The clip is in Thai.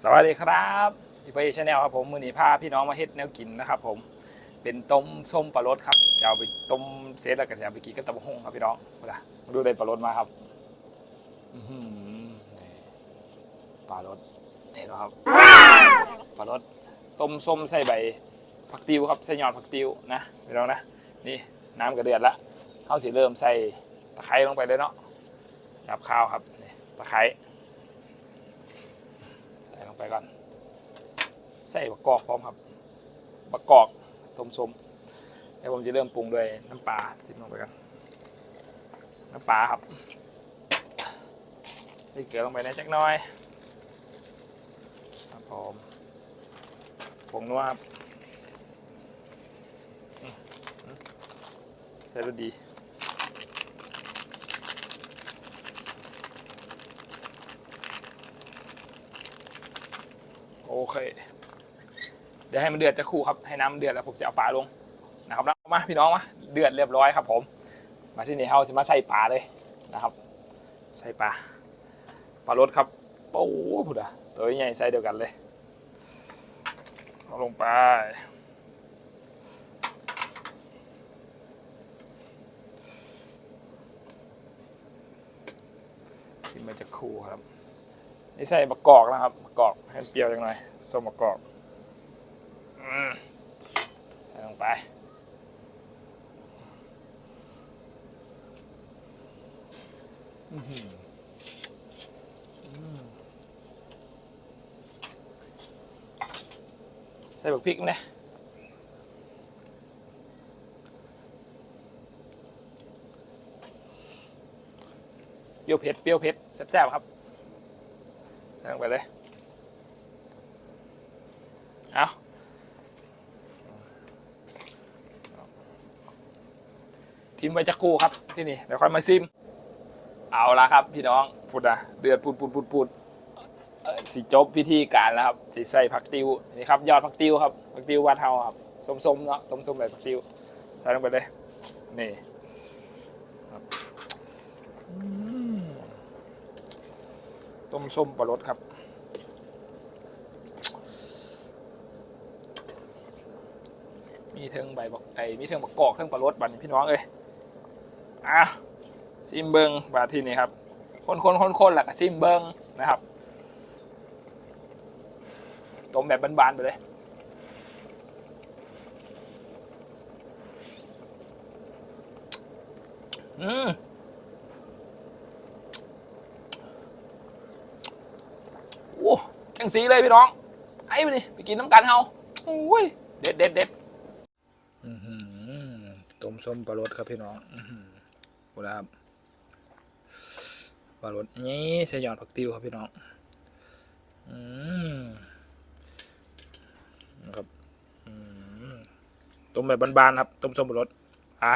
สวัสดีครับพี่ไปชาแนลครับผมมือหนีพาพี่น้องมาเฮ็ดแนวกินนะครับ ผมเป็นต้มส้มปลารสครับจะเอาไปต้มเซตแล้วก็จะเอาไปกินกับตะบะฮงครับพี่น้องมาดูได้ปลารสมาครับอื้อหือนี่ปลารสเห็นไหมครับปลารสต้มส้มใส่ใบผักติวครับใส่ยอดผักติวนะพี่น้องนะนี่น้ำกระเดือดละเข้าสิเริ่มใส่ตะไคร้ลงไปเลยเนาะยับข้าวครับนี่ตะไคร้ ก่อนใส่บะกอกพร้อมครับบะกอกต้มสมแล้วผมจะเริ่มปรุงด้วยน้ำปลาทิ้งลงไปกันน้ำปลาครับใส่เกลือลงไปนะจักน้อยครับผมผงนัวครับใส่รสดี โอเคเดี๋ยวให้มันเดือดจะคู่ครับให้น้ำเดือดแล้วผมจะเอาปลาลงนะครับแล้วมาพี่น้องมาเดือดเรียบร้อยครับ ผม มาที่นี่เฮาจะมาใส่ปลาเลยนะครับ ใส่ปลาปลารสครับโอ้พุดอะตัวใหญ่ใส่เดียวกันเลยเอาลงไปที่มันจะคู่ครับ นี่ใส่มะกอกนะครับมะกอกให้เปรี้ยวจังหน่อยส้มมะกอกอใส่ลงไปใส่บักพริกนะเปรี้ยวเผ็ดเปรี้ยวเผ็ดแซ่บๆครับ ใส่งไปเลย เอาทิ้งไว้จะครู่ครับที่นี่เดี๋ยวค่อยมาซิม เอาละครับ พี่น้องพูดนะเดือดปูดปูดปูดปูดสิจบพิธีการแล้วครับสิใส่ผักติวนี่ครับยอดผักติวครับผักติววานเทาครับส้มๆเนาะส้มๆแบบผักติวใส่ลงไปเลยนี่ครับ ต้มส้มปลารสครับ มีเทิงใบบอกไอ้มีเทิงบักกอกเทิงปลารสบันพี่น้องเอ้ยอะซิมเบิงบาที่นี่ครับ คนคนคนคนแหละก็ซิมเบิงนะครับต้มแบบบานๆไปเลยอืมโอ้แกงสีเลยพี่น้อง ไอ้ไปดิไปกินน้ำกันเฮาโอ้ยเด็ดเด็ดเด็ดต้มส้มปลารสครับพี่น้องอือหือโอ้แล้วครับปลารสนี่ใส่ยอดผักติวครับพี่น้องอืมนะครับอืมต้มแบบบานๆครับต้มส้มปลารสอะ